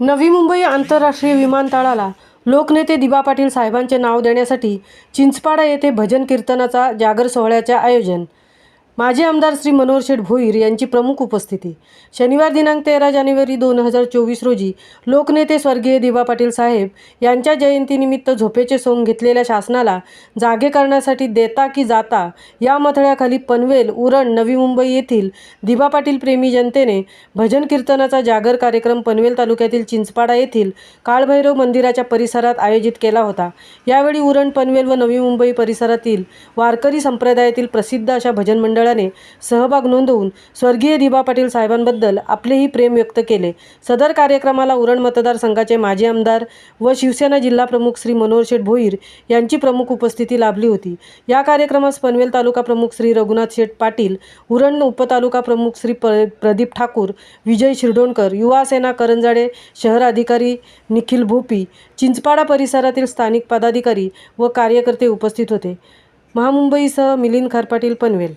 नवी मुंबई आंतरराष्ट्रीय विमानतळाला लोकनेते दिबा पाटील साहेबांचे नाव देण्यासाठी चिंचपाडा येथे भजन कीर्तनाचा जागर सोहळ्याचे आयोजन माजी आमदार श्री मनोहर शेठ भोईर यांची प्रमुख उपस्थिती. शनिवार दिनांक तेरा जानेवारी दोन हजार चोवीस रोजी लोकनेते स्वर्गीय दिवा पाटील साहेब यांच्या जयंतीनिमित्त झोपेचे सोंग घेतलेल्या शासनाला जागे करण्यासाठी देता की जाता या मथळ्याखाली पनवेल उरण नवी मुंबई येथील दिवा पाटील प्रेमी जनतेने भजन कीर्तनाचा जागर कार्यक्रम पनवेल तालुक्यातील चिंचपाडा येथील काळभैरव मंदिराच्या परिसरात आयोजित केला होता. यावेळी उरण पनवेल व नवी मुंबई परिसरातील वारकरी संप्रदायातील प्रसिद्ध अशा भजन मंडळ मंडळाने सहभाग नोंदवून स्वर्गीय दिबा पाटील साहेबांबद्दल आपलेही प्रेम व्यक्त केले. सदर कार्यक्रमाला उरण मतदारसंघाचे माजी आमदार व शिवसेना जिल्हा प्रमुख श्री मनोहर शेठ भोईर यांची प्रमुख उपस्थिती लाभली होती. या कार्यक्रमास पनवेल तालुका प्रमुख श्री रघुनाथ शेठ पाटील उरण उपतालुका प्रमुख श्री प्रदीप ठाकूर विजय शिरडोणकर युवा सेना करंजाडे शहर अधिकारी निखिल भोपी चिंचपाडा परिसरातील स्थानिक पदाधिकारी व कार्यकर्ते उपस्थित होते. महामुंबईसह मिलिंद खारपाटील पनवेल.